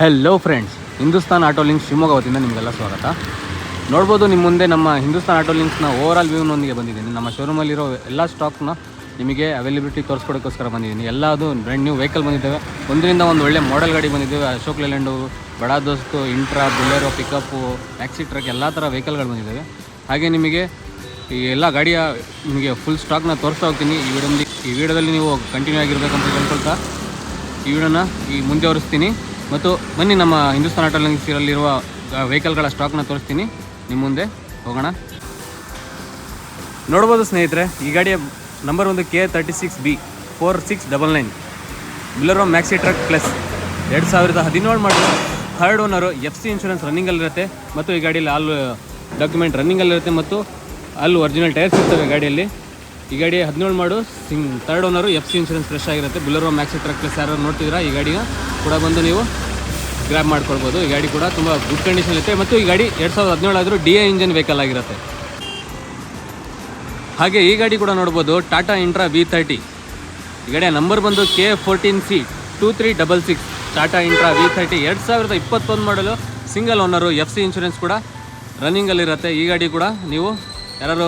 Hello friends Hindustan auto links Shivamogga ವತಿಯಿಂದ ನಿಮಗೆಲ್ಲ ಸ್ವಾಗತ. ನೋಡ್ಬೋದು ನಿಮ್ಮ ಮುಂದೆ ನಮ್ಮ ಹಿಂದೂಸ್ತಾನ್ ಆಟೋ ಲಿಂಕ್ಸ್ನ ಓವರ್ ಆಲ್ ವ್ಯೂನೊಂದಿಗೆ ಬಂದಿದ್ದೀನಿ. ನಮ್ಮ ಶೋರೂಮಲ್ಲಿರೋ ಎಲ್ಲ ಸ್ಟಾಕ್ನ ನಿಮಗೆ ಅವೈಲಬಿಲಿಟಿ ತೋರಿಸ್ಕೊಡೋಕ್ಕೋಸ್ಕರ ಬಂದಿದ್ದೀನಿ. ಎಲ್ಲದು ಬ್ರ್ಯಾಂಡ್ ನ್ಯೂ ವೆಹಿಕಲ್ ಬಂದಿದ್ದಾವೆ. ಒಂದರಿಂದ ಒಂದು ಒಳ್ಳೆ ಮಾಡೆಲ್ ಗಾಡಿ ಬಂದಿದ್ದಾವೆ. Ashok Leyland Bada Dost Intra Bolero pickup taxi truck ಎಲ್ಲ ಥರ ವೆಹಿಕಲ್ಗಳು ಬಂದಿದ್ದಾವೆ. ಹಾಗೆ ನಿಮಗೆ ಈ ಎಲ್ಲ ಗಾಡಿಯ ನಿಮಗೆ ಫುಲ್ ಸ್ಟಾಕ್ನ ತೋರಿಸ್ತಾ ಹೋಗ್ತೀನಿ. ಈ ವಿಡಿಯೋದಲ್ಲಿ ಈ ವಿಡಿಯೋದಲ್ಲಿ ನೀವು ಕಂಟಿನ್ಯೂ ಆಗಿರಬೇಕಂತ ಕೇಳ್ಕೊಳ್ತಾ ಈ ವಿಡಿಯೋನ ಈ ಮುಂದೆ ಹೊರಿಸ್ತೀನಿ ಮತ್ತು ಬನ್ನಿ ನಮ್ಮ ಹಿಂದೂಸ್ತಾನ್ ಆಟೋ ಲಿಂಕ್ಸಿರಲ್ಲಿರುವ ವೆಹಿಕಲ್ಗಳ ಸ್ಟಾಕ್ನ ತೋರಿಸ್ತೀನಿ. ನಿಮ್ಮ ಮುಂದೆ ಹೋಗೋಣ. ನೋಡ್ಬೋದು ಸ್ನೇಹಿತರೆ, ಈ ಗಾಡಿಯ ನಂಬರ್ ಒಂದು K thirty six B four six double nine Bolero maxi truck plus ಎರಡು ಸಾವಿರದ ಹದಿನೇಳು ಮಾಡಲು third owner F C insurance ರನ್ನಿಂಗಲ್ಲಿರುತ್ತೆ ಮತ್ತು ಈ ಗಾಡಿಯಲ್ಲಿ ಆಲ್ ಡಾಕ್ಯುಮೆಂಟ್ ರನ್ನಿಂಗಲ್ಲಿರುತ್ತೆ ಮತ್ತು ಅಲ್ಲಿ ಒರಿಜಿನಲ್ ಟೈರ್ಸ್ ಇರ್ತವೆ ಗಾಡಿಯಲ್ಲಿ. ಈ ಗಾಡಿ ಹದಿನೇಳು ಮಾಡು. Singh third owner F C insurance fresh ಆಗಿರುತ್ತೆ. ಬುಲೆರೋ ಮ್ಯಾಕ್ಸಿ ಟ್ರಕ್ ಯಾರು ನೋಡ್ತಿದ್ದೀರಾ? ಈ ಗಾಡಿನ ಕೂಡ ಬಂದು ನೀವು ಗ್ರ್ಯಾಬ್ ಮಾಡ್ಕೊಳ್ಬೋದು. ಈ ಗಾಡಿ ಕೂಡ ತುಂಬ ಗುಡ್ ಕಂಡೀಷನ್ ಇರುತ್ತೆ. ಮತ್ತು ಈ ಗಾಡಿ ಎರಡು ಸಾವಿರದ ಹದಿನೇಳು ಆದರೂ ಡಿ ಎ ಇಂಜನ್ ವೆಹಿಕಲ್ ಆಗಿರುತ್ತೆ. ಹಾಗೆ ಈ ಗಾಡಿ ಕೂಡ ನೋಡ್ಬೋದು. ಟಾಟಾ ಇಂಟ್ರಾ ವಿ ತರ್ಟಿ ಈ ಗಾಡಿಯ ನಂಬರ್ ಬಂದು K fourteen C two three double six Tata Intra V thirty ಎರಡು ಸಾವಿರದ ಇಪ್ಪತ್ತೊಂದು ಮಾಡಲು single owner F C insurance ಕೂಡ ರನ್ನಿಂಗಲ್ಲಿರುತ್ತೆ ಈ ಗಾಡಿ ಕೂಡ ನೀವು ಯಾರು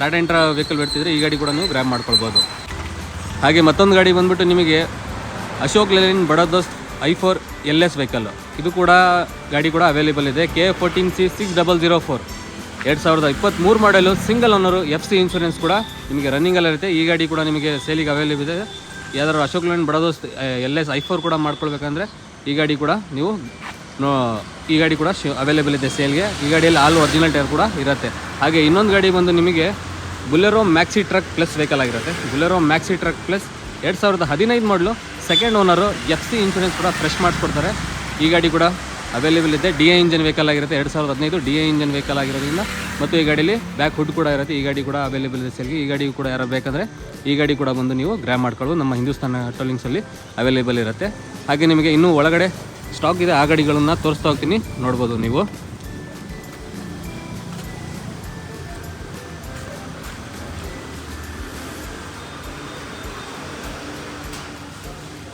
ಟಾಟಾ ಇಂಟ್ರಾ ವೆಹಿಕಲ್ ಬರ್ತಿದ್ರೆ ಈ ಗಾಡಿ ಕೂಡ ನೀವು ಗ್ರ್ಯಾಬ್ ಮಾಡ್ಕೊಳ್ಬೋದು. ಹಾಗೆ ಮತ್ತೊಂದು ಗಾಡಿ ಬಂದ್ಬಿಟ್ಟು ನಿಮಗೆ Ashok Leyland Bada Dost I four L S vehicle ಇದು ಕೂಡ ಗಾಡಿ ಕೂಡ ಅವೈಲೇಬಲ್ ಇದೆ. K fourteen C six double zero four. ಎರಡು ಸಾವಿರದ ಇಪ್ಪತ್ತ್ಮೂರು ಮಾಡಲು single owner F C insurance ಕೂಡ ನಿಮಗೆ ರನ್ನಿಂಗಲ್ಲಿರುತ್ತೆ ಈ ಗಾಡಿ ಕೂಡ ನಿಮಗೆ ಸೇಲಿಗೆ ಅವೈಲೇಬಲ್ ಇದೆ. ಯಾವ್ದಾದ್ರು Ashok Leyland Bada Dost L S I four ಕೂಡ ಮಾಡ್ಕೊಳ್ಬೇಕಂದ್ರೆ ಈ ಗಾಡಿ ಕೂಡ ನೀವು ನೋ, ಈ ಗಾಡಿ ಕೂಡ ಅವೈಲೇಬಲ್ ಇದೆ ಸೇಲ್ಗೆ ಈ ಗಾಡಿಯಲ್ಲಿ ಆಲ್ ಒರಿಜಿನಲ್ ಟೈರ್ ಕೂಡ ಇರುತ್ತೆ. ಹಾಗೆ ಇನ್ನೊಂದು ಗಾಡಿ ಬಂದು ನಿಮಗೆ Bolero maxi truck plus vehicle ಆಗಿರುತ್ತೆ. ಬುಲೆರೋ ಮ್ಯಾಕ್ಸಿ ಟ್ರಕ್ ಪ್ಲಸ್ ಎರಡು ಸಾವಿರದ ಹದಿನೈದು ಮಾಡಲು second owner F C insurance ಕೂಡ ಫ್ರೆಶ್ ಮಾಡಿಸ್ಕೊಡ್ತಾರೆ ಈ ಗಾಡಿ ಕೂಡ ಅವೈಲೇಬಲ್ ಇದೆ. ಡಿ ಎ ಇಂಜನ್ ವೆಹಿಕಲ್ ಆಗಿರುತ್ತೆ. ಎರಡು ಸಾವಿರದ ಹದಿನೈದು ಡಿ ಎ ಇಂಜನ್ ವೆಹಿಕಲ್ ಆಗಿರೋದ್ರಿಂದ. ಮತ್ತು ಈ ಗಾಡಿಯಲ್ಲಿ ಬ್ಯಾಕ್ ಹುಡ್ ಕೂಡ ಇರುತ್ತೆ. ಈ ಗಾಡಿ ಕೂಡ ಅವೈಲೇಬಲ್ ಇದೆ ಸೇಲ್ಗೆ ಈ ಗಾಡಿ ಕೂಡ ಯಾರು ಬೇಕಾದರೆ ಈ ಗಾಡಿ ಕೂಡ ಬಂದು ನೀವು ಗ್ರ್ಯಾಬ್ ಮಾಡ್ಕೊಳ್ಳೋದು. ನಮ್ಮ ಹಿಂದೂಸ್ತಾನ ಟೋಲಿಂಗ್ಸಲ್ಲಿ ಅವೈಲೇಬಲ್ ಇರುತ್ತೆ. ಹಾಗೆ ನಿಮಗೆ ಇನ್ನೂ ಒಳಗಡೆ ಸ್ಟಾಕ್ ಇದೆ, ಆ ಗಾಡಿಗಳನ್ನು ತೋರಿಸ್ತಾ ಹೋಗ್ತೀನಿ. ನೋಡ್ಬೋದು ನೀವು.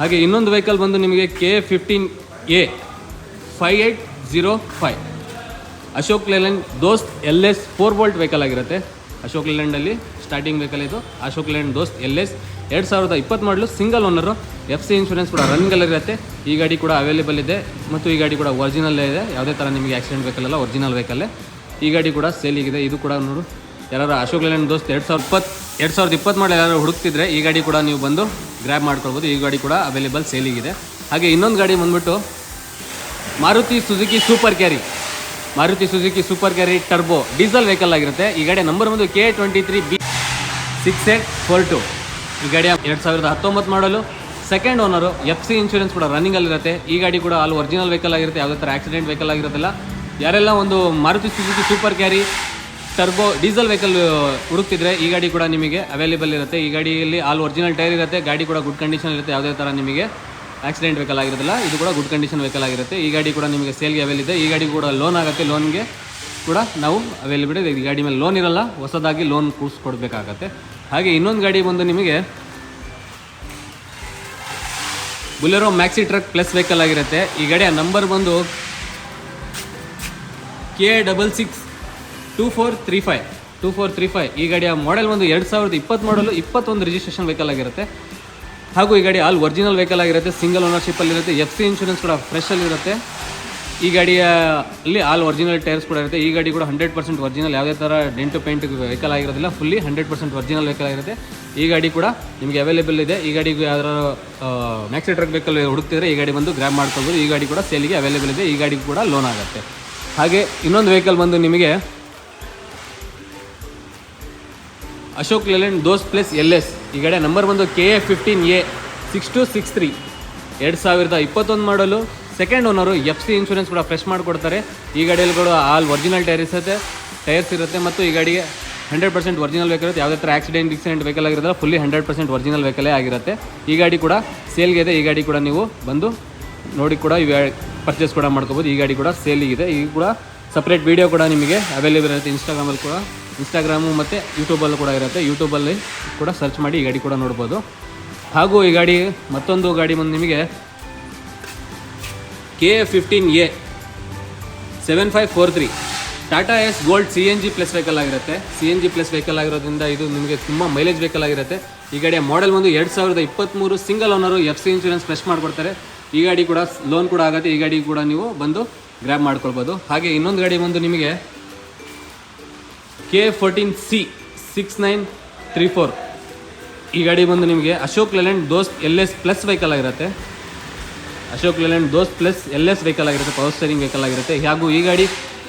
ಹಾಗೆ ಇನ್ನೊಂದು ವೆಹಿಕಲ್ ಬಂದು ನಿಮಗೆ K fifteen A five eight zero five. Ashok Leyland Dost L S four bolt vehicle ಆಗಿರುತ್ತೆ. ಅಶೋಕ್ ಲೇಲ್ಯಾಂಡಲ್ಲಿ ಸ್ಟಾರ್ಟಿಂಗ್ ವೆಹಿಕಲ್ ಇದು. Ashok Leyland Dost, L S. ಎರಡು ಸಾವಿರದ ಇಪ್ಪತ್ತು ಮಾಡಲು single owner F C insurance ಕೂಡ ರನ್ನಿಂಗಲ್ಲಿರುತ್ತೆ ಈ ಗಾಡಿ ಕೂಡ ಅವೈಲೇಬಲ್ ಇದೆ. ಮತ್ತು ಈ ಗಾಡಿ ಕೂಡ ಒರಿಜಿನಲ್ಲೇ ಇದೆ. ಯಾವುದೇ ಥರ ನಿಮಗೆ ಆಕ್ಸಿಡೆಂಟ್ ವೆಹಿಕಲ್ ಅಲ್ಲ ಒರಿಜಿನಲ್ ವೆಹಿಕಲ್ಲೇ ಈ ಗಾಡಿ ಕೂಡ ಸೇಲಿಗಿದೆ ಇದು ಕೂಡ ನೋಡು. ಯಾರು ಅಶೋಕ್ ಲ್ಯಾಂಡ್ ದೋಸ್ತ್ ಎರಡು ಸಾವಿರದ ಇಪ್ಪತ್ತು, ಎರಡು ಸಾವಿರದ ಇಪ್ಪತ್ತು ಮಾಡಲು ಯಾರು ಹುಡುಕ್ತಿದ್ರೆ ಈ ಗಾಡಿ ಕೂಡ ನೀವು ಬಂದು ಗ್ರ್ಯಾಬ್ ಮಾಡ್ಕೊಳ್ಬೋದು. ಈ ಗಾಡಿ ಕೂಡ ಅವೈಲೇಬಲ್ ಸೇಲಿಗಿದೆ ಹಾಗೆ ಇನ್ನೊಂದು ಗಾಡಿ ಬಂದುಬಿಟ್ಟು Maruti Suzuki super carry Maruti Suzuki super carry turbo diesel vehicle ಆಗಿರುತ್ತೆ. ಈ ಗಾಡಿ ನಂಬರ್ ಒಂದು K twenty three B six eight four two. ಈ ಗಾಡಿಯ ಎರಡು ಸಾವಿರದ ಹತ್ತೊಂಬತ್ತು ಮಾಡಲು. Second owner F C insurance ಕೂಡ ರನ್ನಿಂಗಲ್ಲಿರುತ್ತೆ ಈ ಗಾಡಿ ಕೂಡ ಅಲ್ಲಿ ಒರಿಜಿನಲ್ ವೆಹಿಕಲ್ ಆಗಿರುತ್ತೆ. ಯಾವುದೇ ಥರ ಆಕ್ಸಿಡೆಂಟ್ ವೆಹಿಕಲ್ ಆಗಿರೋದಿಲ್ಲ. ಯಾರೆಲ್ಲ ಒಂದು Maruti Suzuki super carry turbo diesel vehicle ಹುಡುಕ್ತಿದ್ರೆ ಈ ಗಾಡಿ ಕೂಡ ನಿಮಗೆ ಅವೈಲೇಬಲ್ ಇರುತ್ತೆ. ಈ ಗಾಡಿಯಲ್ಲಿ ಆಲ್ ಒರಿಜಿನಲ್ ಟೈರ್ ಇರುತ್ತೆ. ಗಾಡಿ ಕೂಡ ಗುಡ್ ಕಂಡೀಷನ್ ಇರುತ್ತೆ. ಯಾವುದೇ ಥರ ನಿಮಗೆ ಆಕ್ಸಿಡೆಂಟ್ ವೆಹಿಕಲ್ ಆಗಿರೋದಿಲ್ಲ. ಇದು ಕೂಡ ಗುಡ್ ಕಂಡೀಷನ್ ವೆಹಿಕಲ್ ಆಗಿರುತ್ತೆ. ಈ ಗಾಡಿ ಕೂಡ ನಿಮಗೆ ಸೇಲ್ಗೆ ಅವೈಲ್ ಇದೆ. ಈ ಗಾಡಿ ಕೂಡ ಲೋನ್ ಆಗುತ್ತೆ. ಲೋನ್ಗೆ ಕೂಡ ನಾವು ಅವೈಲೇಬಲ್ ಇದೆ. ಈ ಗಾಡಿ ಮೇಲೆ ಲೋನ್ ಇರಲ್ಲ, ಹೊಸದಾಗಿ ಲೋನ್ ಕೂಡಿಸ್ಕೊಡ್ಬೇಕಾಗತ್ತೆ ಹಾಗೆ ಇನ್ನೊಂದು ಗಾಡಿ ಬಂದು ನಿಮಗೆ Bolero maxi truck plus vehicle ಆಗಿರುತ್ತೆ. ಈ ಗಾಡಿಯ ನಂಬರ್ ಬಂದು K double six two four three five two four three five ಈ ಗಾಡಿಯ ಮಾಡೆಲ್ ಒಂದು ಎರಡು ಸಾವಿರದ ಇಪ್ಪತ್ತು ಮಾಡಲು ಇಪ್ಪತ್ತೊಂದು ರಿಜಿಸ್ಟ್ರೇಷನ್ ವೆಹಿಕಲ್ ಆಗಿರುತ್ತೆ. ಹಾಗೂ ಈ ಗಾಡಿ ಆಲ್ ಒರಿಜಿನಲ್ ವೆಹಿಕಲ್ ಆಗಿರುತ್ತೆ. ಸಿಂಗಲ್ ಓನರ್ಶಿಪ್ಪಲ್ಲಿರುತ್ತೆ ಎಫ್ ಸಿ ಇನ್ಶೂರೆನ್ಸ್ ಕೂಡ ಫ್ರೆಶಲ್ಲಿ ಇರುತ್ತೆ ಈ ಗಾಡಿಯ ಅಲ್ಲಿ ಆಲ್ ಒರಿಜಿನಲ್ ಟೈರ್ಸ್ ಕೂಡ ಇರುತ್ತೆ. ಈ ಗಾಡಿ ಕೂಡ ಹಂಡ್ರೆಡ್ ಪರ್ಸೆಂಟ್ ಒರಿಜಿನಲ್ ಯಾವುದೇ ಥರ ಡೆಂಟು ಪೇಂಟ್ ವೆಹಿಕಲ್ ಆಗಿರೋದಿಲ್ಲ fully hundred percent original vehicle ಆಗಿರುತ್ತೆ. ಈ ಗಾಡಿ ಕೂಡ ನಿಮಗೆ ಅವೈಲೇಬಲ್ ಇದೆ. ಈ ಗಾಡಿಗೆ ಯಾವ್ದಾರು ಮ್ಯಾಕ್ಸಿ ಟ್ರಕ್ ವೆಹಿಕಲ್ ಹುಡುಕ್ತಿದ್ರೆ ಈ ಗಾಡಿ ಬಂದು ಗ್ರ್ಯಾಬ್ ಮಾಡ್ಕೊಬೋದು. ಈ ಗಾಡಿ ಕೂಡ ಸೇಲಿಗೆ ಅವೈಲೇಬಲ್ ಇದೆ. ಈ ಗಾಡಿ ಕೂಡ ಲೋನ್ ಆಗುತ್ತೆ. ಹಾಗೆ ಇನ್ನೊಂದು ವೆಹಿಕಲ್ ಬಂದು ನಿಮಗೆ Ashok Leyland Dost plus L S. ಈ ಗಾಡಿಯ ನಂಬರ್ ಬಂದು K A fifteen A six two six three ಎರಡು ಸಾವಿರದ ಇಪ್ಪತ್ತೊಂದು ಮಾಡಲು second owner F C insurance ಕೂಡ ಫ್ರೆಶ್ ಮಾಡಿಕೊಡ್ತಾರೆ. ಈ ಗಾಡಿಯಲ್ಲಿಗಳು ಆಲ್ ಒರಿಜಿನಲ್ ಟೈರ್ಸ್ ಇರುತ್ತೆ. ಟೈರ್ಸ್ ಇರುತ್ತೆ ಮತ್ತು ಈ ಗಾಡಿಗೆ ಹಂಡ್ರೆಡ್ ಪರ್ಸೆಂಟ್ ಒರಿಜಿನಲ್ ಇರುತ್ತೆ. ಯಾವುದೇ ಥರ ಆಕ್ಸಿಡೆಂಟ್ ಗಿಕ್ಸಿಡೆಂಟ್ ವೆಹಿಕಲ್ ಆಗಿರೋದಿಲ್ಲ ಫುಲ್ಲಿ ಹಂಡ್ರೆಡ್ ಪರ್ಸೆಂಟ್ ಒರಿಜಿನಲ್ ವೆಹಿಕಲೇ ಆಗಿರುತ್ತೆ. ಈ ಗಾಡಿ ಕೂಡ ಸೇಲ್ಗೆ ಇದೆ. ಈ ಗಾಡಿ ಕೂಡ ನೀವು ಬಂದು ನೋಡಿ ಕೂಡ ಇವು ಪರ್ಚೇಸ್ ಕೂಡ ಮಾಡ್ಕೋಬೋದು. ಈ ಗಾಡಿ ಕೂಡ ಸೇಲಿಗಿದೆ ಈಗ ಕೂಡ ಸಪ್ರೇಟ್ ವೀಡಿಯೋ ಕೂಡ ನಿಮಗೆ ಅವೈಲೇಬಲ್ ಇರುತ್ತೆ. ಇನ್ಸ್ಟಾಗ್ರಾಮಲ್ಲಿ ಕೂಡ ಇನ್ಸ್ಟಾಗ್ರಾಮು ಮತ್ತು ಯೂಟ್ಯೂಬಲ್ಲೂ ಕೂಡ ಇರುತ್ತೆ. ಯೂಟ್ಯೂಬಲ್ಲಿ ಕೂಡ ಸರ್ಚ್ ಮಾಡಿ ಈ ಗಾಡಿ ಕೂಡ ನೋಡ್ಬೋದು. ಹಾಗೂ ಈ ಗಾಡಿ ಮತ್ತೊಂದು ಗಾಡಿ ಬಂದು ನಿಮಗೆ K A fifteen A seven five four three Tata S gold C N G plus vehicle ಆಗಿರುತ್ತೆ. C N G plus vehicle ಆಗಿರೋದ್ರಿಂದ ಇದು ನಿಮಗೆ ತುಂಬ ಮೈಲೇಜ್ ವೆಹಿಕಲ್ ಆಗಿರುತ್ತೆ. ಈ ಗಾಡಿಯ ಮಾಡೆಲ್ ಬಂದು ಎರಡು ಸಾವಿರದ ಇಪ್ಪತ್ತ್ಮೂರು single owner F C insurance fresh ಮಾಡಿಕೊಡ್ತಾರೆ. ಈ ಗಾಡಿ ಕೂಡ ಲೋನ್ ಕೂಡ ಆಗುತ್ತೆ. ಈ ಗಾಡಿ ಕೂಡ ನೀವು ಬಂದು ಗ್ರ್ಯಾಬ್ ಮಾಡ್ಕೊಳ್ಬೋದು. ಹಾಗೆ ಇನ್ನೊಂದು ಗಾಡಿ ಬಂದು ನಿಮಗೆ K fourteen C six nine three four ಈ ಗಾಡಿ ಬಂದು ನಿಮಗೆ ಅಶೋಕ್ ಲೆಲೆಂಡ್ ದೋಸ್ತ್ ಎಲ್ ಎಸ್ ಪ್ಲಸ್ ವೆಹಿಕಲ್ ಆಗಿರುತ್ತೆ. Ashok Leyland Dost plus L S vehicle ಆಗಿರುತ್ತೆ ಪವರ್ ಸ್ಟೇರಿಂಗ್ ವೆಹಿಕಲ್ ಆಗಿರುತ್ತೆ. ಹಾಗೂ ಈ ಗಾಡಿ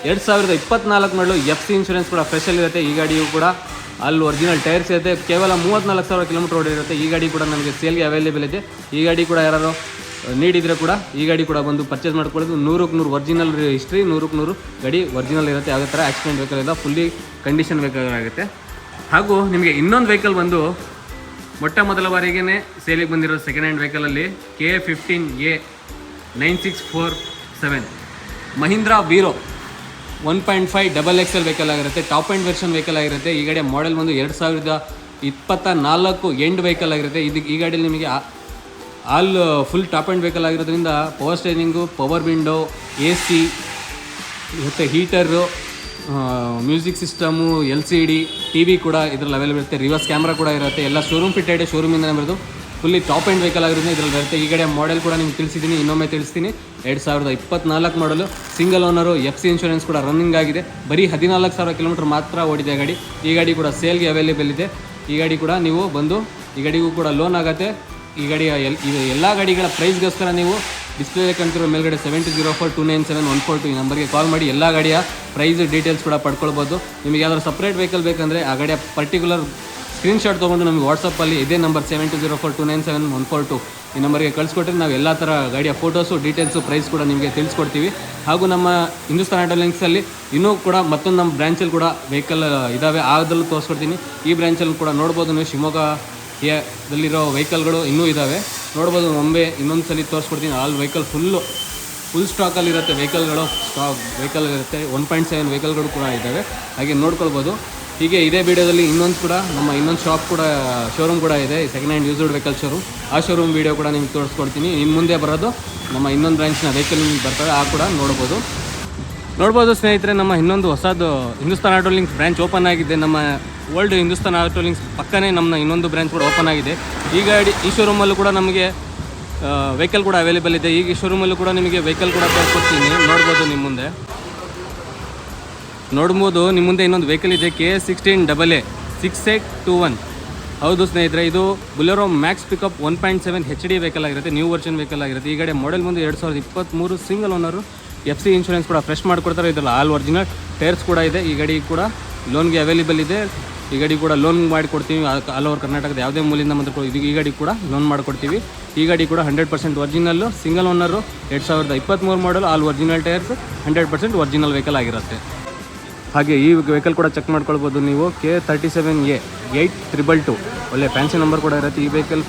ಎರಡು ಸಾವಿರದ ಇಪ್ಪತ್ನಾಲ್ಕು ಮಾಡಲು ಎಫ್ ಸಿ ಇನ್ಶೂರೆನ್ಸ್ ಕೂಡ ಫ್ರೆಷಲ್ ಇರುತ್ತೆ. ಈ ಗಾಡಿಯು ಕೂಡ ಅಲ್ಲಿ ಒರಿಜಿನಲ್ ಟೈರ್ಸ್ ಇರುತ್ತೆ. ಕೇವಲ ಮೂವತ್ತ್ನಾಲ್ಕು ಸಾವಿರ ಕಿಲೋಮೀಟರ್ ಓಡಿರುತ್ತೆ ಈ ಗಾಡಿ ಕೂಡ ನಮಗೆ ಸೇಲ್ಗೆ ಅವೈಲೇಬಲ್ ಇದೆ. ಈ ಗಾಡಿ ಕೂಡ ಯಾರು ನೀಡಿದರೆ ಕೂಡ ಈ ಗಾಡಿ ಕೂಡ ಬಂದು ಪರ್ಚೇಸ್ ಮಾಡ್ಕೊಳ್ಳೋದು. ನೂರಕ್ಕೆ ನೂರು ಒರಿಜಿನಲ್ ಹಿಸ್ಟ್ರಿ ನೂರಕ್ಕೆ ನೂರು ಗಾಡಿ ಒರಿಜಿನಲ್ ಇರುತ್ತೆ. ಯಾವುದೇ ಥರ ಆಕ್ಸಿಡೆಂಟ್ ವೆಹಿಕಲ್ ಇಲ್ಲ ಫುಲ್ಲಿ ಕಂಡೀಷನ್ ವೆಹಿಕಲ್ ಆಗುತ್ತೆ ಹಾಗೂ ನಿಮಗೆ ಇನ್ನೊಂದು ವೆಹಿಕಲ್ ಬಂದು ಮೊಟ್ಟ ಮೊದಲ ಬಾರಿಗೆ ಸೇಲಿಗೆ ಬಂದಿರೋ second hand ವೆಹಿಕಲಲ್ಲಿ K fifteen A nine six four seven Mahindra Veero one point five double X L vehicle ಆಗಿರುತ್ತೆ. ಟಾಪ್ ಆ್ಯಂಡ್ ವರ್ಷನ್ ವೆಹಿಕಲ್ ಆಗಿರುತ್ತೆ. ಈ ಗಾಡಿಯ ಮಾಡೆಲ್ ಬಂದು ಎರಡು ಸಾವಿರದ ಇಪ್ಪತ್ತ ನಾಲ್ಕು ಎಂಡ್ ವೆಹಿಕಲ್ ಆಗಿರುತ್ತೆ. ಇದಕ್ಕೆ ಈ ಗಾಡಿಯಲ್ಲಿ ನಿಮಗೆ all full top end vehicle ಆಗಿರೋದ್ರಿಂದ power steering power window A C ಮತ್ತು heater music system, L C D, T V ಕೂಡ ಇದರಲ್ಲಿ ಅವೈಲೇಬಲ್ ಇರುತ್ತೆ. ರಿವರ್ಸ್ ಕ್ಯಾಮ್ರಾ ಕೂಡ ಇರುತ್ತೆ. ಎಲ್ಲ ಶೋರೂಮ್ ಫಿಟೆಡ್ ಶೋರೂಮಿಂದ ಬರೋದು. ಫುಲ್ಲಿ ಟಾಪ್ ಆ್ಯಂಡ್ ವೆಹಿಕಲ್ ಆಗಿರೋದು ಇದರಲ್ಲಿ ಬರುತ್ತೆ. ಈ ಕಡೆ ಮಾಡೆಲ್ ಕೂಡ ನಿಮ್ಗೆ ತಿಳಿಸಿದ್ದೀನಿ, ಇನ್ನೊಮ್ಮೆ ತಿಳಿಸ್ತೀನಿ. ಎರಡು ಸಾವಿರದ ಇಪ್ಪತ್ನಾಲ್ಕು model single owner F C insurance ಕೂಡ ರನ್ನಿಂಗ್ ಆಗಿದೆ. ಬರೀ ಹದಿನಾಲ್ಕು ಸಾವಿರ ಕಿಲೋಮೀಟರ್ ಮಾತ್ರ ಓಡಿದೆ ಗಾಡಿ. ಈ ಗಾಡಿ ಕೂಡ ಸೇಲ್ಗೆ ಅವೈಲೇಬಲ್ ಇದೆ. ಈ ಗಾಡಿ ಕೂಡ ನೀವು ಬಂದು, ಈ ಗಾಡಿಗೂ ಕೂಡ ಲೋನ್ ಆಗುತ್ತೆ. ಈ ಗಾಡಿಯ ಎಲ್ ಇದು ಎಲ್ಲ ಗಾಡಿಗಳ ಪ್ರೈಸ್ಗೋಸ್ಕರ ನೀವು ಡಿಸ್ಪ್ಲೇ ಕಾಣ್ತಿರೋ ಮೇಲ್ಗಡೆ seven two zero four two nine seven one four two ಈ ನಂಬರ್ಗೆ ಕಾಲ್ ಮಾಡಿ ಎಲ್ಲ ಗಾಡಿಯ ಪ್ರೈಸ್ ಡೀಟೇಲ್ಸ್ ಕೂಡ ಪಡ್ಕೊಳ್ಬೋದು. ನಿಮಗೆ ಯಾವ್ದಾದ್ರು ಸಪ್ರೇಟ್ ವೆಹಿಕಲ್ ಬೇಕಂದರೆ ಆ ಗಾಡಿಯ ಪರ್ಟಿಕ್ಯುಲರ್ ಸ್ಕ್ರೀನ್ಶಾಟ್ ತೊಗೊಂಡು ನಮಗೆ ವಾಟ್ಸಪ್ಪಲ್ಲಿ ಇದೇ number seven two zero four two nine seven one four two ಈ ನಂಬರ್ಗೆ ಕಳಿಸ್ಕೊಟ್ರೆ ನಾವು ಎಲ್ಲ ಥರ ಗಾಡಿಯ ಫೋಟೋಸು ಡೀಟೇಲ್ಸು ಪ್ರೈಸ್ ಕೂಡ ನಿಮಗೆ ತಿಳಿಸ್ಕೊಡ್ತೀವಿ. ಹಾಗೂ ನಮ್ಮ ಹಿಂದೂಸ್ತಾನ್ ಆಟೋ ಲಿಂಕ್ಸಲ್ಲಿ ಇನ್ನೂ ಕೂಡ ಮತ್ತೊಂದು ನಮ್ಮ ಬ್ರ್ಯಾಂಚಲ್ಲಿ ಕೂಡ ವೆಹಿಕಲ್ ಇದ್ದಾವೆ ಆದಲ್ಲೂ ತೋರಿಸ್ಕೊಡ್ತೀನಿ. ಈ ಬ್ರ್ಯಾಂಚಲ್ಲಿ ಕೂಡ ನೋಡ್ಬೋದು ನೀವು. ಶಿವಮೊಗ್ಗದಲ್ಲಿರೋ ವೆಹಿಕಲ್ಗಳು ಇನ್ನೂ ಇದ್ದಾವೆ ನೋಡ್ಬೋದು, ಒಂಬೆ, ಇನ್ನೊಂದು ಸಲ ತೋರಿಸ್ಕೊಡ್ತೀನಿ. ಆಲ್ ವೆಹಿಕಲ್ ಫುಲ್ಲು ಫುಲ್ ಸ್ಟಾಕಲ್ಲಿ ಇರುತ್ತೆ ವೆಹಿಕಲ್ಗಳು ಸ್ಟಾಕ್ ವೆಹಿಕಲ್ ಇರುತ್ತೆ. ಒನ್ ಪಾಯಿಂಟ್ ಸೆವೆನ್ ವೆಹಿಕಲ್ಗಳು ಕೂಡ ಇದ್ದಾವೆ. ಹಾಗೆ ನೋಡ್ಕೊಳ್ಬೋದು. ಹೀಗೆ ಇದೇ ವಿಡಿಯೋದಲ್ಲಿ ಇನ್ನೊಂದು ಕೂಡ, ನಮ್ಮ ಇನ್ನೊಂದು ಶಾಪ್ ಕೂಡ ಶೋರೂಮ್ ಕೂಡ ಇದೆ. Second hand used vehicle showroom ಆ ಶೋರೂಮ್ ವೀಡಿಯೋ ಕೂಡ ನಿಮ್ಗೆ ತೋರಿಸ್ಕೊಡ್ತೀನಿ. ಇನ್ನು ಮುಂದೆ ಬರೋದು ನಮ್ಮ ಇನ್ನೊಂದು ಬ್ರಾಂಚ್ನ ವೆಹಿಕಲ್ ಬರ್ತವೆ ಆ ಕೂಡ ನೋಡ್ಬೋದು. ನೋಡ್ಬೋದು ಸ್ನೇಹಿತರೆ, ನಮ್ಮ ಇನ್ನೊಂದು ಹೊಸದು Hindustan auto link branch open ಆಗಿದೆ. ನಮ್ಮ ಓಲ್ಡ್ ಹಿಂದೂಸ್ತಾನ್ ಆಟೋ ಲಿಂಕ್ಸ್ ಪಕ್ಕನೇ ನಮ್ಮ ಇನ್ನೊಂದು ಬ್ರಾಂಚ್ ಕೂಡ ಓಪನ್ ಆಗಿದೆ. ಈ ಗಾಡಿ ಈ ಶೋರೂಮಲ್ಲೂ ಕೂಡ ನಮಗೆ ವೆಹಿಕಲ್ ಕೂಡ ಅವೈಲೇಬಲ್ ಇದೆ. ಈಗ ಈ ಶೋರೂಮಲ್ಲೂ ಕೂಡ ನಿಮಗೆ ವೆಹಿಕಲ್ ಕೂಡ ತೋರಿಸ್ಕೊಡ್ತೀನಿ ನೋಡ್ಬೋದು ನಿಮ್ಮ ಮುಂದೆ. ನೋಡ್ಬೋದು ನಿಮ್ಮ ಮುಂದೆ ಇನ್ನೊಂದು ವೆಹಿಕಲ್ ಇದೆ K S sixteen double A six eight two one ಹೌದು ಸ್ನೇಹಿತರೆ, ಇದು Bolero max pickup one point seven H D vehicle ಆಗಿರುತ್ತೆ. ನ್ಯೂ ವರ್ಷನ್ ವೆಹಿಕಲ್ ಆಗಿರುತ್ತೆ. ಈ ಗಾಡಿ ಮಾಡೆಲ್ ಮುಂದೆ ಎರಡು ಸಾವಿರದ ಇಪ್ಪತ್ತ್ಮೂರು single owner F C insurance ಕೂಡ ಫ್ರೆಶ್ ಮಾಡಿಕೊಡ್ತಾರೆ. ಇದರಲ್ಲಿ ಆಲ್ ಒರಿಜಿನಲ್ ಟೈರ್ಸ್ ಕೂಡ ಇದೆ. ಈ ಗಾಡಿ ಕೂಡ ಲೋನ್ಗೆ ಅವೈಲೇಬಲ್ ಇದೆ. ಈ ಗಾಡಿ ಕೂಡ ಲೋನ್ ಮಾಡಿಕೊಡ್ತೀವಿ. ಆಲ್ ಓವರ್ ಕರ್ನಾಟಕದ ಯಾವುದೇ ಮೂಲಿಂದ ಮಾತ್ರ ಇದು ಈ ಗಾಡಿ ಕೂಡ ಲೋನ್ ಮಾಡಿಕೊಡ್ತೀವಿ. ಈ ಗಾಡಿ ಕೂಡ hundred percent original single owner ಎರಡು ಸಾವಿರದ ಇಪ್ಪತ್ತ್ಮೂರು model all original tyres hundred percent original vehicle ಆಗಿರುತ್ತೆ. ಹಾಗೆ ಈ ವೆಹಿಕಲ್ ಕೂಡ ಚೆಕ್ ಮಾಡ್ಕೊಳ್ಬೋದು ನೀವು. K thirty seven A eight triple two ಒಳ್ಳೆ ಫ್ಯಾನ್ಸಿ ನಂಬರ್ ಕೂಡ ಇರುತ್ತೆ. ಈ ವೆಹಿಕಲ್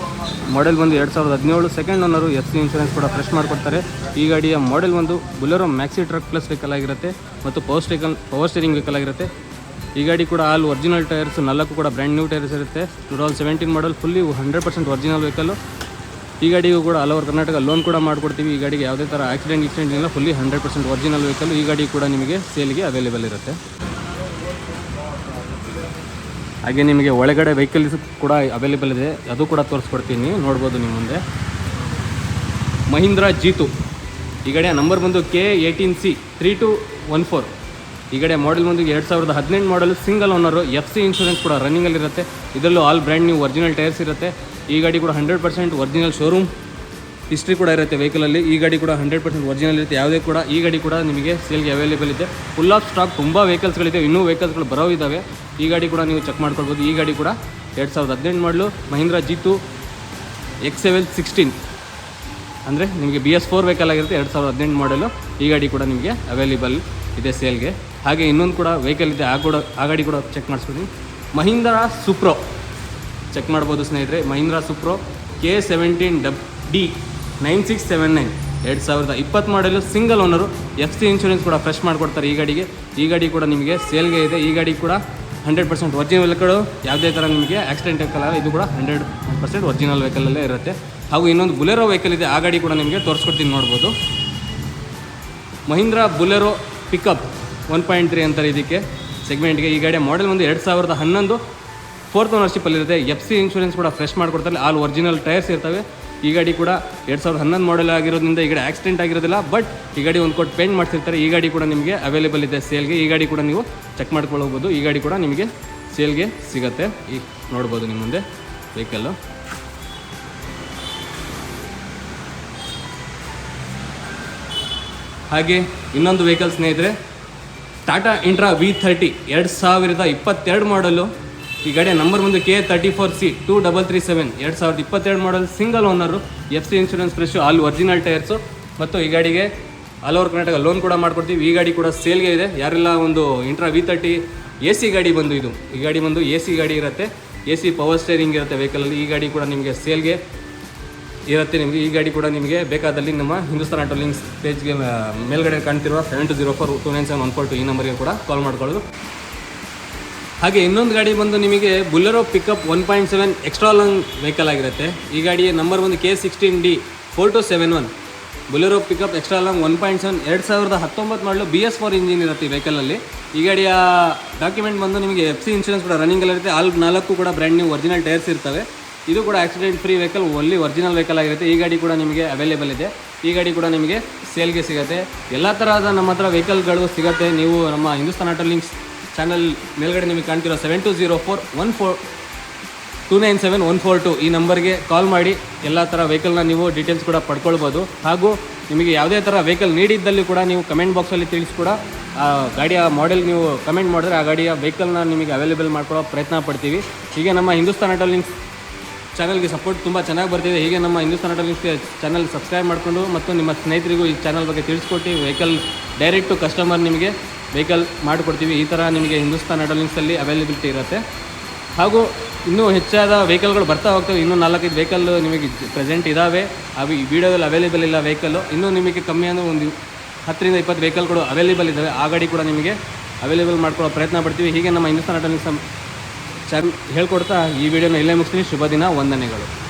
ಮಾಡೆಲ್ ಬಂದು ಎರಡು ಸಾವಿರದ ಹದಿನೇಳು. Second owner F C insurance ಕೂಡ ಫ್ರೆಶ್ ಮಾಡಿಕೊಡ್ತಾರೆ. ಈ ಗಾಡಿಯ ಮಾಡೆಲ್ ಒಂದು Bolero maxi truck plus vehicle ಆಗಿರುತ್ತೆ. ಮತ್ತು ಪವರ್ ಸ್ಟೇಕಲ್ ಪವರ್ ಸ್ಟೇರಿಂಗ್ ವೆಹಿಕಲ್ ಆಗಿರುತ್ತೆ. ಈ ಗಾಡಿ ಕೂಡ ಆಲ್ ಒರಿಜಿನಲ್ ಟೈರ್ಸ್ ನಾಲ್ಕು ಕೂಡ ಬ್ರ್ಯಾಂಡ್ ನ್ಯೂ ಟೈರ್ಸ್ ಇರುತ್ತೆ. Two thousand seventeen model fully hundred percent original vehicle ಈ ಗಾಡಿಗೂ ಕೂಡ ಆಲ್ ಓವರ್ ಕರ್ನಾಟಕ ಲೋನ್ ಕೂಡ ಮಾಡಿಕೊಡ್ತೀವಿ. ಈ ಗಾಡಿಗೆ ಯಾವುದೇ ಥರ ಆಕ್ಸಿಡೆಂಟ್ ಇಕ್ಸಿಡೆಂಟ್ ಇಲ್ಲ fully hundred percent original vehicle ಈ ಗಾಡಿ ಕೂಡ ನಿಮಗೆ ಸೇಲ್ಗೆ ಅವೈಲೇಬಲ್ ಇರುತ್ತೆ. ಹಾಗೆ ನಿಮಗೆ ಒಳಗಡೆ ವೆಹಿಕಲ್ಸ್ ಕೂಡ ಅವೈಲೇಬಲ್ ಇದೆ. ಅದು ಕೂಡ ತೋರಿಸ್ಕೊಡ್ತೀನಿ. ನೋಡ್ಬೋದು ನಿಮ್ಮ ಮುಂದೆ. ಮಹೀಂದ್ರ ಜೀತು ಈ ಗಾಡಿಯ ನಂಬರ್ ಬಂದು K eighteen C three two one four ಈ ಕಡೆ ಮಾಡೆಲ್ ಬಂದು ಎರಡು ಸಾವಿರದ ಹದಿನೆಂಟು model single owner F C insurance ಕೂಡ ರನ್ನಿಂಗಲ್ಲಿರುತ್ತೆ ಇದರಲ್ಲೂ all brand new original tyres ಇರುತ್ತೆ. ಈ ಗಾಡಿ ಕೂಡ hundred percent original showroom history ಕೂಡ ಇರುತ್ತೆ ವೆಹಿಕಲಲ್ಲಿ ಈ ಗಾಡಿ ಕೂಡ ಹಂಡ್ರೆಡ್ ಪರ್ಸೆಂಟ್ ಒರಿಜಿನಲ್ ಇರುತ್ತೆ. ಯಾವುದೇ ಕೂಡ, ಈ ಗಾಡಿ ಕೂಡ ನಿಮಗೆ ಸೇಲ್ಗೆ ಅವೈಲೇಬಲ್ ಇದೆ. ಫುಲ್ ಆಫ್ ಸ್ಟಾಕ್ ತುಂಬ ವೆಹಿಕಲ್ಸ್ಗಳಿದೆ ಇನ್ನೂ ವೆಹಿಕಲ್ಸ್ಗಳು ಬರೋ ಇದ್ದಾವೆ ಈ ಗಾಡಿ ಕೂಡ ನೀವು ಚೆಕ್ ಮಾಡ್ಕೊಳ್ಬೋದು. ಈ ಗಾಡಿ ಕೂಡ ಎರಡು ಸಾವಿರದ ಹದಿನೆಂಟು model Mahindra Jeeto X seven sixteen ಅಂದರೆ ನಿಮಗೆ ಬಿ ಎಸ್ ಫೋರ್ ವೆಹಿಕಲ್ ಆಗಿರುತ್ತೆ. ಎರಡು ಸಾವಿರದ ಹದಿನೆಂಟು ಮಾಡಲು ಈ ಗಾಡಿ ಕೂಡ ನಿಮಗೆ ಅವೈಲೇಬಲ್ ಇದೆ ಸೇಲ್ಗೆ ಹಾಗೆ ಇನ್ನೊಂದು ಕೂಡ ವೆಹಿಕಲ್ ಇದೆ, ಆ ಕೂಡ, ಆ ಗಾಡಿ ಕೂಡ ಚೆಕ್ ಮಾಡಿಸ್ಕೊಡಿ. ಮಹೀಂದ್ರ ಸುಪ್ರೋ ಚೆಕ್ ಮಾಡ್ಬೋದು ಸ್ನೇಹಿತರೆ, Mahindra Supro K seventeen dub D nine six seven nine ಎರಡು ಸಾವಿರದ ಇಪ್ಪತ್ತು model single owner F C insurance ಕೂಡ ಫ್ರೆಶ್ ಮಾಡಿಕೊಡ್ತಾರೆ ಈ ಗಾಡಿಗೆ. ಈ ಗಾಡಿ ಕೂಡ ನಿಮಗೆ ಸೇಲ್ಗೆ ಇದೆ. ಈ ಗಾಡಿ ಕೂಡ ಹಂಡ್ರೆಡ್ ಪರ್ಸೆಂಟ್ ಒರಿಜಿನಲ್ ವೆಹಿಕಲ್ ಯಾವುದೇ ಥರ ನಿಮಗೆ ಆಕ್ಸಿಡೆಂಟ್ ವೆಹಿಕಲ್ ಆಗಲ್ಲ ಇದು ಕೂಡ ಹಂಡ್ರೆಡ್ ಪರ್ಸೆಂಟ್ ಒರಿಜಿನಲ್ ವೆಹಿಕಲಲ್ಲೇ ಇರುತ್ತೆ. ಹಾಗೂ ಇನ್ನೊಂದು ಬುಲೆರೋ ವೆಹಿಕಲ್ ಇದೆ, ಆ ಗಾಡಿ ಕೂಡ ನಿಮಗೆ ತೋರಿಸ್ಕೊಡ್ತೀನಿ ನೋಡ್ಬೋದು. Mahindra Bolero pickup one point three ಅಂತಾರೆ ಇದಕ್ಕೆ ಸೆಗ್ಮೆಂಟ್ಗೆ ಈ ಗಾಡಿ ಮಾಡೆಲ್ ಒಂದು ಎರಡು ಸಾವಿರದ ಹನ್ನೊಂದು. ಫೋರ್ತ್ ಓನರ್ಶಿಪ್ಪಲ್ಲಿರುತ್ತೆ ಎಫ್ ಸಿ ಇನ್ಶೂರೆನ್ಸ್ ಕೂಡ ಫ್ರೆಶ್ ಮಾಡಿಕೊಡ್ತಾರೆ. ಆಲ್ ಒರಿಜಿನಲ್ ಟೈರ್ಸ್ ಇರ್ತವೆ. ಈ ಗಾಡಿ ಕೂಡ ಎರಡು ಸಾವಿರದ ಹನ್ನೊಂದು ಮಾಡೆಲ್ ಆಗಿರೋದ್ರಿಂದ ಈ ಗಾಡಿ ಆಕ್ಸಿಡೆಂಟ್ ಆಗಿರೋದಿಲ್ಲ. ಬಟ್ ಈ ಗಾಡಿ ಒಂದು ಕೊಟ್ಟು ಪೇಂಟ್ ಮಾಡ್ತಿರ್ತಾರೆ ಈ ಗಾಡಿ ಕೂಡ ನಿಮಗೆ ಅವೈಲೇಬಲ್ ಇದೆ ಸೇಲ್ಗೆ ಈ ಗಾಡಿ ಕೂಡ ನೀವು ಚೆಕ್ ಮಾಡ್ಕೊಳ್ಬೋದು ಈ ಗಾಡಿ ಕೂಡ ನಿಮಗೆ ಸೇಲ್ಗೆ ಸಿಗುತ್ತೆ. ಈ ನೋಡ್ಬೋದು ನಿಮ್ಮ ಮುಂದೆ ವೆಹಿಕಲ್ಲು ಹಾಗೆ ಇನ್ನೊಂದು ವೆಹಿಕಲ್ ಸ್ನೇಹಿತರೆ ಟಾಟಾ ಇಂಟ್ರಾ ವಿ ಥರ್ಟಿ ಎರಡು ಸಾವಿರದ ಇಪ್ಪತ್ತೆರಡು ಮಾಡಲು ಈ ಗಾಡಿಯ ನಂಬರ್ ಒಂದು K thirty four C two double three seven ಎರಡು ಸಾವಿರದ ಇಪ್ಪತ್ತೆರಡು model single owner F C insurance fresh all original tyres ಮತ್ತು ಈ ಗಾಡಿಗೆ ಆಲ್ ಓವರ್ ಕರ್ನಾಟಕ ಲೋನ್ ಕೂಡ ಮಾಡ್ಕೊಡ್ತೀವಿ. ಈ ಗಾಡಿ ಕೂಡ ಸೇಲ್ಗೆ ಇದೆ. ಯಾರೆಲ್ಲ ಒಂದು Intra V thirty A C ಗಾಡಿ ಬಂದು ಇದು, ಈ ಗಾಡಿ ಬಂದು ಎ ಸಿ ಗಾಡಿ ಇರುತ್ತೆ. ಎ ಸಿ ಪವರ್ ಸ್ಟೇರಿಂಗ್ ಇರುತ್ತೆ ವೆಹಿಕಲಲ್ಲಿ ಈ ಗಾಡಿ ಕೂಡ ನಿಮಗೆ ಸೇಲ್ಗೆ ಇರುತ್ತೆ ನಿಮಗೆ ಈ ಗಾಡಿ ಕೂಡ ನಿಮಗೆ ಬೇಕಾದಲ್ಲಿ ನಮ್ಮ ಹಿಂದೂಸ್ತಾನ್ ಆಟೋ ಲಿಂಕ್ಸ್ ಪೇಜ್ಗೆ ಮೇಲ್ಗಡೆ ಕಾಣ್ತಿರುವ seven two zero four two nine seven one four two ಈ ನಂಬರ್ಗೆ ಕೂಡ ಕಾಲ್ ಮಾಡ್ಕೊಳ್ಳೋದು. ಹಾಗೆ ಇನ್ನೊಂದು ಗಾಡಿ ಬಂದು ನಿಮಗೆ Bolero pickup one point seven extra long vehicle ಆಗಿರುತ್ತೆ. ಈ ಗಾಡಿಯ ನಂಬರ್ ಒಂದು K sixteen D four two seven one Bolero pickup extra long one point seven ಎರಡು ಸಾವಿರದ ಹತ್ತೊಂಬತ್ತು ಮಾಡಲು ಬಿ ಎಸ್ ಫೋರ್ ಇಂಜಿನ್ ಇರುತ್ತೆ ಈ ವೆಹಿಕಲಲ್ಲಿ ಈ ಗಾಡಿಯ ಡಾಕ್ಯುಮೆಂಟ್ ಬಂದು ನಿಮಗೆ ಎಫ್ ಸಿ ಇನ್ಶೂರೆನ್ಸ್ ಕೂಡ ರನ್ನಿಂಗಲ್ಲಿರುತ್ತೆ ಆಲ್ ನಾಲ್ಕು ಕೂಡ ಬ್ರ್ಯಾಂಡ್ ನ್ಯೂ ಒರಿಜಿನಲ್ ಟೈರ್ಸ್ ಇರ್ತವೆ. ಇದು ಕೂಡ accident free vehicle ಒಲ್ಲಿ original vehicle ಆಗಿರುತ್ತೆ. ಈ ಗಾಡಿ ಕೂಡ ನಿಮಗೆ ಅವೈಲೇಬಲ್ ಇದೆ. ಈ ಗಾಡಿ ಕೂಡ ನಿಮಗೆ ಸೇಲ್ಗೆ ಸಿಗುತ್ತೆ. ಎಲ್ಲ ಥರದ ನಮ್ಮ ಹತ್ರ ವೆಹಿಕಲ್ಗಳು ಸಿಗುತ್ತೆ. ನೀವು ನಮ್ಮ ಹಿಂದೂಸ್ತಾನ್ ಆಟೋ ಲಿಂಕ್ಸ್ ಚಾನಲ್ ಮೇಲ್ಗಡೆ ನಿಮಗೆ ಕಾಣ್ತಿರೋ seven two zero four one four two nine seven one four two ಈ ನಂಬರ್ಗೆ ಕಾಲ್ ಮಾಡಿ. ಎಲ್ಲ ಥರ ವೆಹಿಕಲ್ನ ನೀವು ಡೀಟೇಲ್ಸ್ ಕೂಡ ಪಡ್ಕೊಳ್ಬೋದು. ಹಾಗೂ ನಿಮಗೆ ಯಾವುದೇ ಥರ ವೆಹಿಕಲ್ ನೀಡಿದ್ದಲ್ಲಿ ಕೂಡ ನೀವು ಕಮೆಂಟ್ ಬಾಕ್ಸಲ್ಲಿ ತಿಳಿಸಿ ಕೂಡ, ಆ ಗಾಡಿಯ ಮಾಡೆಲ್ ನೀವು ಕಮೆಂಟ್ ಮಾಡಿದ್ರೆ ಆ ಗಾಡಿಯ ವೆಹಿಕಲ್ನ ನಿಮಗೆ ಅವೈಲೇಬಲ್ ಮಾಡ್ಕೊಳ್ಳೋ ಪ್ರಯತ್ನ ಪಡ್ತೀವಿ. ಹೀಗೆ ನಮ್ಮ ಹಿಂದೂಸ್ತಾನ್ ಆಟೋ ಲಿಂಕ್ಸ್ ಚಾನಲ್ಗೆ ಸಪೋರ್ಟ್ ತುಂಬ ಚೆನ್ನಾಗಿ ಬರ್ತಿದೆ. ಹೀಗೆ ನಮ್ಮ ಹಿಂದೂಸ್ತಾನ್ ಆಟೋ ಚಾನಲ್ ಸಬ್ಸ್ಕ್ರೈಬ್ ಮಾಡಿಕೊಂಡು ಮತ್ತು ನಿಮ್ಮ ಸ್ನೇಹಿತರಿಗೂ ಈ ಚಾನಲ್ ಬಗ್ಗೆ ತಿಳಿಸ್ಕೊಟ್ಟು ವೆಹಿಕಲ್ ಡೈರೆಕ್ಟು ಕಸ್ಟಮರ್ ನಿಮಗೆ ವೆಹಿಕಲ್ ಮಾಡಿಕೊಡ್ತೀವಿ. ಈ ಥರ ನಿಮಗೆ ಹಿಂದೂಸ್ತಾನ್ ಆಟೋ ಲಿಂಕ್ಸಲ್ಲಿ ಅವೈಲೇಬಿಲಿಟಿ ಇರುತ್ತೆ. ಹಾಗೂ ಇನ್ನೂ ಹೆಚ್ಚಾದ ವೆಹಿಕಲ್ಗಳು ಬರ್ತಾ ಹೋಗ್ತವೆ. ಇನ್ನೂ ನಾಲ್ಕೈದು ವೆಹಿಕಲ್ ನಿಮಗೆ ಪ್ರೆಸೆಂಟ್ ಇದ್ದಾವೆ ಅವು ಈ ವಿಡಿಯೋದಲ್ಲಿ ಅವೈಲೇಬಲ್ ಇಲ್ಲ ವೆಹಿಕಲ್ಲು ಇನ್ನೂ ನಿಮಗೆ ಕಮ್ಮಿ ಅಂದರೆ ಒಂದು ಹತ್ತರಿಂದ ಇಪ್ಪತ್ತು ವೆಹಿಕಲ್ಗಳು ಅವೈಲೇಬಲ್ ಇದ್ದಾವೆ ಆ ಗಾಡಿ ಕೂಡ ನಿಮಗೆ ಅವೈಲೇಬಲ್ ಮಾಡ್ಕೊಳ್ಳೋ ಪ್ರಯತ್ನ ಪಡ್ತೀವಿ. ಹೀಗೆ ನಮ್ಮ ಹಿಂದೂಸ್ತಾನ್ ಆಟೋ ಚಾನ್ ಹೇಳ್ಕೊಡ್ತಾ ಈ ವಿಡಿಯೋನ ಇಲ್ಲೇ ಮುಗಿಸ್ತೀನಿ. ಶುಭ ದಿನ ವಂದನೆಗಳು.